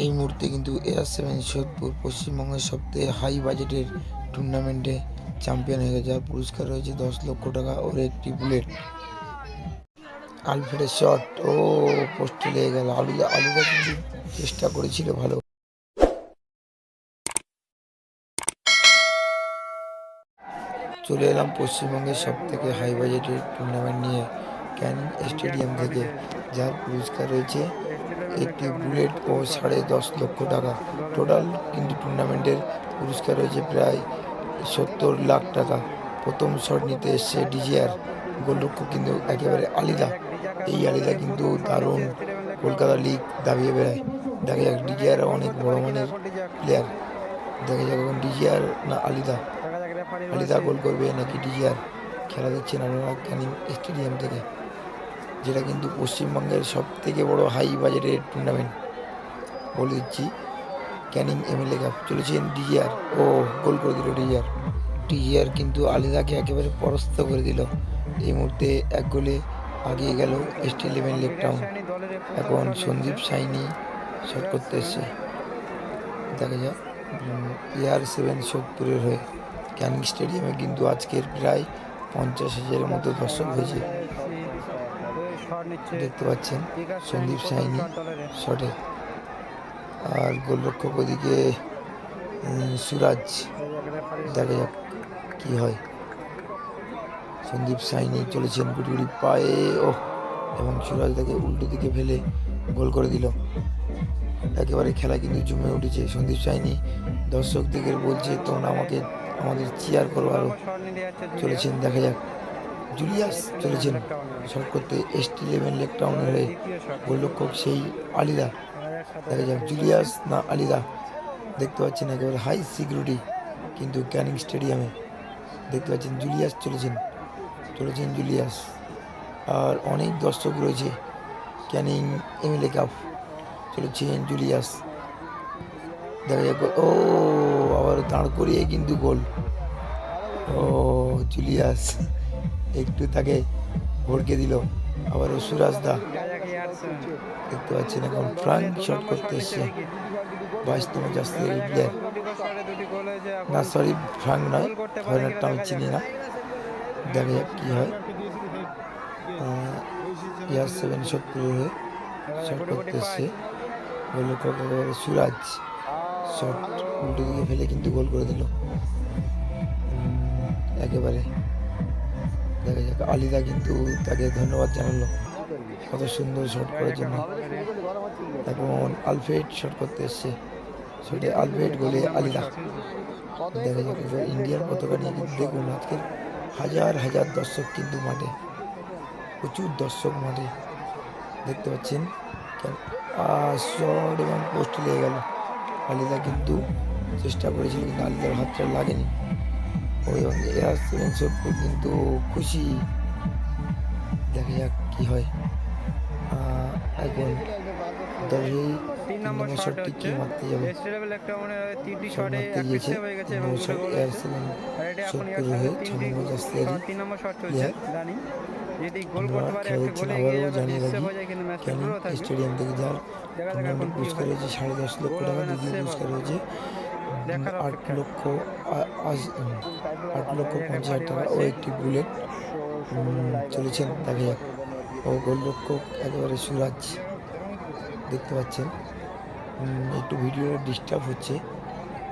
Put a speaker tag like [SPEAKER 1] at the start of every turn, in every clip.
[SPEAKER 1] এই মুহূর্তে কিন্তু এয়ার সেভেন সোদপুর পশ্চিমবঙ্গের সবথেকে হাই বাজেটের টুর্নামেন্টে চ্যাম্পিয়ন হয়ে গেছে। পুরস্কার রয়েছে দশ লক্ষ টাকা ওর একটি বুলেট আলফ্রেডের শট, ও পোস্টে লেগে গেল। আলুদা আলুদা কিন্তু চেষ্টা করেছিল ভালো। চলে এলাম পশ্চিমবঙ্গের সব থেকে হাই বাজেটের টুর্নামেন্ট নিয়ে। ক্যানিং স্টেডিয়াম থেকে যার পুরস্কার রয়েছে একটি বুলেট ও সাড়ে দশ লক্ষ টাকা। টোটাল কিন্তু টুর্নামেন্টের পুরস্কার রয়েছে প্রায় সত্তর লাখ টাকা। প্রথম শট নিতে এসছে ডিজিআর। গোলরক্ষক কিন্তু একেবারে আলিদা। এই আলিদা কিন্তু দারুণ কলকাতা লিগ দাবিয়ে বেড়ায়। দেখা যাক, ডিজিআর অনেক বড় মানের প্লেয়ার দেখা যাক এখন ডিজিআর না আলিদা। আলিদা গোল করবে নাকি ডিজিআর? খেলা দেখছেন আপনারা ক্যানিং স্টেডিয়াম থেকে। যেটা কিন্তু পশ্চিমবঙ্গের সব থেকে বড় হাই বাজেটের টুর্নামেন্ট বলে দিচ্ছি। ক্যানিং এমএলএ কাপ চলেছেন ডিজিআর ও গোল করে দিল ডিজিআর ডিজিআর কিন্তু আলিদাকে একেবারে পরাস্ত করে দিল। এই মুহূর্তে এক গোলে আগিয়ে গেল এসটি ইলেভেন লেক টাউন এখন সন্দীপ সাইনি শট করতে এসছে। দেখা যাক এয়ার সেভেন সোদপুরের হয়ে ক্যানিং স্টেডিয়ামে কিন্তু আজকের প্রায় পঞ্চাশ হাজারের মতো দর্শক হয়েছে। দেখতে পাচ্ছেন সন্দীপ সাইনি শটে। আর গোলরক্ষক ওদিকে সুরাজ। দেখা যাক কি হয়। সন্দীপ সাইনি চলেছেন গুটি গুটি পায়ে ও এবং সুরাজ তাকে উল্টো দিকে ফেলে গোল করে দিল। একেবারে খেলা কিন্তু জমে উঠেছে। সন্দীপ সাইনি দর্শকদের বলছে তোমরা আমাকে আমাদের চেয়ার করো আরও চলেছেন দেখা যাক। জুলিয়াস চলেছেন। শট করতে এসটি ইলেভেন লেক টাউনের হয়ে গোলরক্ষক সেই আলিদা। দেখা যাক, জুলিয়াস না আলিদা? দেখতে পাচ্ছেন একেবারে হাই সিকিউরিটি কিন্তু ক্যানিং স্টেডিয়ামে। দেখতে পাচ্ছেন জুলিয়াস চলেছেন চলেছেন জুলিয়াস। আর অনেক দর্শক রয়েছে ক্যানিং এমএলএ কাপ চলেছেন জুলিয়াস। দেখা যাক, ও আবার দাঁড় করিয়ে কিন্তু গোল। ও, জুলিয়াস। একটু তাকে ভড়কে দিল। আবার সুরাজ দা দেখতে পাচ্ছেন এখন ফ্রাঙ্ক শট করতে এসছে। বাইশতম জাস্তি প্লেয়ার না সরি ফ্রাঙ্ক নয় ফরেনারটা আমি চিনি না। দেখা যাক কী হয়। ইয়ার সেভেন সত্তর হয়ে শট করতে এসছে। সুরাজ। শট উল্টো দিকে ফেলে কিন্তু গোল করে দিল। একেবারে দেখা যাক আলিদা কিন্তু তাকে ধন্যবাদ জানালো। কত সুন্দর শট করার জন্য। এখন আলফ্রেড শট করতে এসছে। শটে আলফ্রেড গোলে আলিদা। দেখা যাক ইন্ডিয়ার পতাকা নিয়ে কিন্তু দেখুন আজকের হাজার হাজার দর্শক কিন্তু মাঠে। প্রচুর দর্শক মাঠে। দেখতে পাচ্ছেন শট এবং পোস্ট লেগে গেল। আলিদা কিন্তু চেষ্টা করেছিল কিন্তু আলিদার হাতটা লাগেনি। ও এবং এয়ার সেভেন কিন্তু খুশি। দেখা যাক কী হয়। এখন তিন নম্বর শটটি কে মারতে যাবে? শট সোদপুর হয়ে ছ নম্বর জাস্তিয়ারি
[SPEAKER 2] তিন নম্বর শট চলছে
[SPEAKER 1] প্লেয়ার
[SPEAKER 2] রানি যদি গোল
[SPEAKER 1] আমরা
[SPEAKER 2] করতে পারে
[SPEAKER 1] খেলা
[SPEAKER 2] গোলে এগিয়ে যাবে
[SPEAKER 1] জানিয়ে
[SPEAKER 2] শেষ
[SPEAKER 1] রাখি
[SPEAKER 2] কিন্তু ম্যাচটা ড্র থাকবে।
[SPEAKER 1] স্টেডিয়াম থেকে
[SPEAKER 2] দেখা যাক এখন কি
[SPEAKER 1] পুরস্কার। সাড়ে দশ লক্ষ টাকা দ্বিতীয় পুরস্কার। আট লক্ষ আট লক্ষ পঞ্চাশ হাজার টাকা। ও একটি বুলেট চলেছেন দেখা যাক ও গোলরক্ষক একেবারে সুরাজ দেখতে পাচ্ছেন। একটু ভিডিও ডিস্টার্ব হচ্ছে।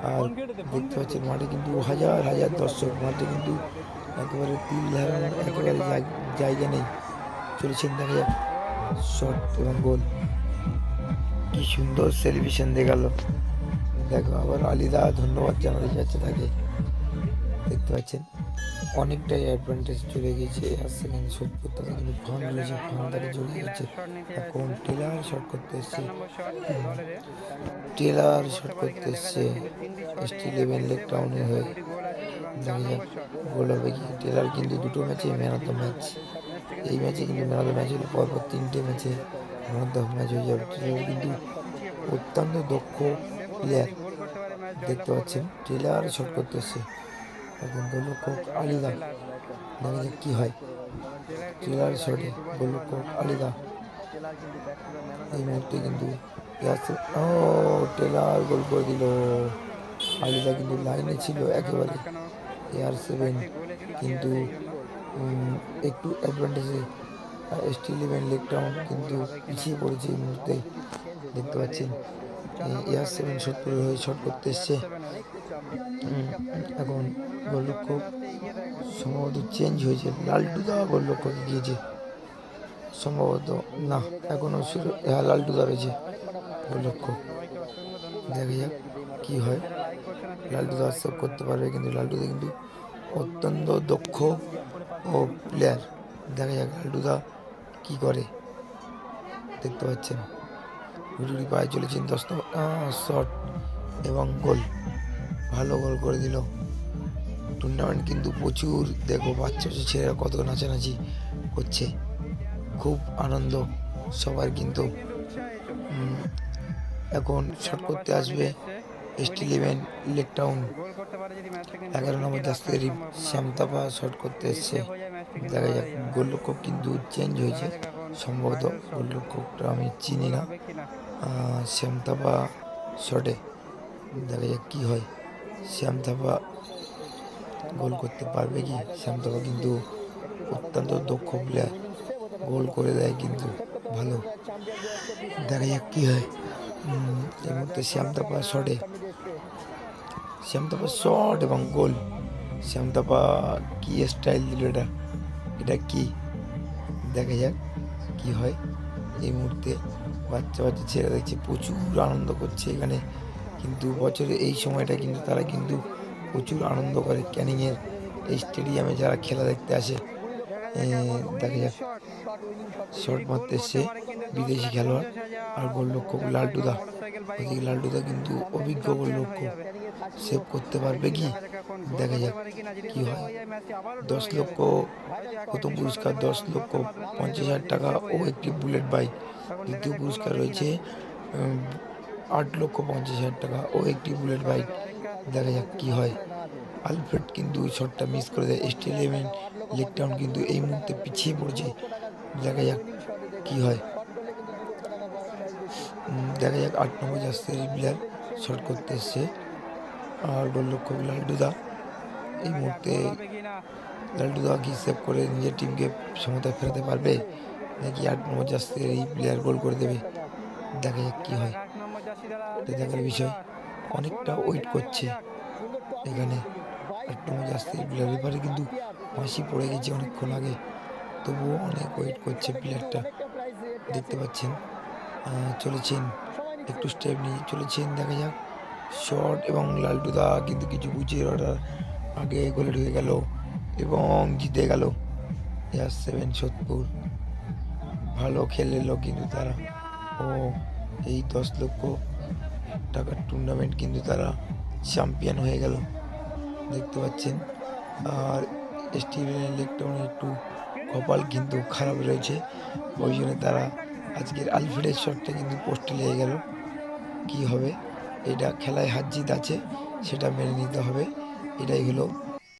[SPEAKER 1] আর দেখতে পাচ্ছেন মাঠে কিন্তু হাজার হাজার দর্শক। মাঠে কিন্তু একেবারে তিল ধারণ একেবারে জায়- জায়গা নেই। চলেছেন দেখা যাক। শট এবং গোল। কি সুন্দর সেলিব্রেশন দেখাল। দেখো, আবার আলিদা ধন্যবাদ জানাতে যাচ্ছে তাকে। দেখতে পাচ্ছেন, অনেকটাই অ্যাডভান্টেজ চলে গেছে আর সেখানে সত্যি তাকে কিন্তু ফান রয়েছে ফান তাকে জড়িয়ে যাচ্ছে এখন টেলার শট করতে এসছে।
[SPEAKER 2] শট
[SPEAKER 1] টেলার শট করতে এসছে। এসটি ইলেভেন লেক টাউনে হয়ে। দেখা যাক গোল হবে কি। টেলার কিন্তু দুটো ম্যাচে ম্যান অফ দ্য ম্যাচ এই ম্যাচে কিন্তু ম্যান অফ দ্য ম্যাচ হলে পরপর তিনটে ম্যাচে ম্যান অফ দ্য ম্যাচ হয়ে যাবে। কিন্তু অত্যন্ত দক্ষ। প্লেয়ার
[SPEAKER 2] পারে ম্যাচ
[SPEAKER 1] দেখতে পাচ্ছেন টেলার শট করতেছে। এখন গোলরক্ষক আলিদা দেখা যাক কী হয়। টেলার শটে গোলরক্ষক আলিদা। এই মুহূর্তে কিন্তু ও টেলার গোল করে দিল। আলিদা কিন্তু লাইনে ছিল একেবারে। এয়ার সেভেন কিন্তু একটু অ্যাডভান্টেজে স্টিল ইলেভেন লেগ টাউন কিন্তু পিছিয়ে পড়েছে এই মুহূর্তে। দেখতে পাচ্ছেন। এয়ার সেভেন শটপুর হয়ে শট করতে এসছে। এখন গোলরক্ষক সম্ভবত চেঞ্জ হয়েছে। লালটুদা গোলরক্ষকে গিয়েছে সম্ভবত না এখনও শুরু হ্যাঁ লালটুদা রয়েছে গোলরক্ষক। দেখা যাক কী হয়। লালটুদা সেভ করতে পারবে কিন্তু লালটুদা কিন্তু অত্যন্ত দক্ষ ও প্লেয়ার দেখা যাক লালটুদা কী করে। দেখতে পাচ্ছেন। হুড়ুড়ি পায়ে চলেছেন দশ শট এবং গোল ভালো গোল করে দিল। টুর্নামেন্ট কিন্তু প্রচুর। দেখো, বাচ্চা বাচ্চা ছেলেরা কত নাচানাচি করছে। খুব আনন্দ। সবার কিন্তু এখন শট করতে আসবে স্টিল ইভেন লেক টাউন এগারো নম্বর জাস্তে শ্যামতাপা শট করতে এসছে। দেখা যাক, গোলরক্ষক কিন্তু চেঞ্জ হয়েছে। সম্ভবত গোলরক্ষকটা আমি চিনি না। শ্যামতাপা শটে। দেখা যাক কী হয়। শ্যামতাপা গোল করতে পারবে কি? শ্যামতাপা কিন্তু অত্যন্ত দক্ষ প্লেয়ার গোল করে দেয় কিন্তু ভালো। দেখা যাক কী হয়। এই মুহূর্তে শ্যামতাপা শটে। শ্যামতাপা শট এবং গোল। শ্যামতাপা কী স্টাইল দিল এটা? এটা কি? দেখা যাক কী হয় এই মুহূর্তে। বাচ্চা বাচ্চা ছেলে দেখছে প্রচুর আনন্দ করছে এখানে। কিন্তু বছরে এই সময়টা কিন্তু তারা কিন্তু প্রচুর আনন্দ করে ক্যানিংয়ের এই স্টেডিয়ামে যারা খেলা দেখতে আসে। দেখা যাক। শর্ট মারতে এসছে বিদেশি খেলোয়াড়। আর গোলরক্ষক লাল্টুদা। ওদিকে লাল্টুদা কিন্তু অভিজ্ঞ গোলরক্ষক। সেভ করতে পারবে কি? দেখা যাক কি হয়। দশ লক্ষ প্রথম পুরস্কার, দশ লক্ষ পঞ্চাশ হাজার টাকা ও একটি বুলেট বাইক দ্বিতীয় পুরস্কার রয়েছে আট লক্ষ পঞ্চাশ হাজার টাকা ও একটি বুলেট বাইক দেখা যাক কি হয়। আলফ্রেড কিন্তু শটটা মিস করে দেয়। স্টিল ইলেভেন লেক টাউন কিন্তু এই মুহূর্তে পিছিয়ে পড়ছে। দেখা যাক কি হয়। দেখা যাক আট নম্বর জাস্তের প্লেয়ার শট করতে এসছে। আর গোলরক্ষক লালটুদা এই মুহূর্তে লালটুদা কি সেভ করে নিজের টিমকে সমতায় ফেরাতে পারবে? নাকি আট নম্বর জাস্তের এই প্লেয়ার গোল করে দেবে? দেখা যাক কী হয়। দেখার বিষয়। অনেকটা ওয়েট করছে এখানে। আট নম্বর প্লেয়ার ব্যাপারে কিন্তু ফাঁসি পড়ে গেছে অনেকক্ষণ আগে। তবুও অনেক ওয়েট করছে প্লেয়ারটা দেখতে পাচ্ছেন চলেছেন। একটু স্টেপ নিয়ে চলেছেন। দেখা যাক শট এবং লালটুদা কিন্তু কিছু বুঝিয়ে অর্ডার আগে গোলে ঢুকে গেল এবং জিতে গেল। এয়ার সেভেন সোদপুর ভালো খেললো কিন্তু তারা। ও, এই দশ লক্ষ টাকার টুর্নামেন্ট কিন্তু তারা চ্যাম্পিয়ন হয়ে গেল। দেখতে পাচ্ছেন। আর স্টিভেন লেকটাউনে একটু কপাল কিন্তু খারাপ রয়েছে। ওই জন্য তারা আজকের আলফ্রেডের শটটা কিন্তু পোস্টে লেগে গেল। কি হবে? এটা খেলায় হাত জিত আছে সেটা মেনে নিতে হবে। এটাই হলো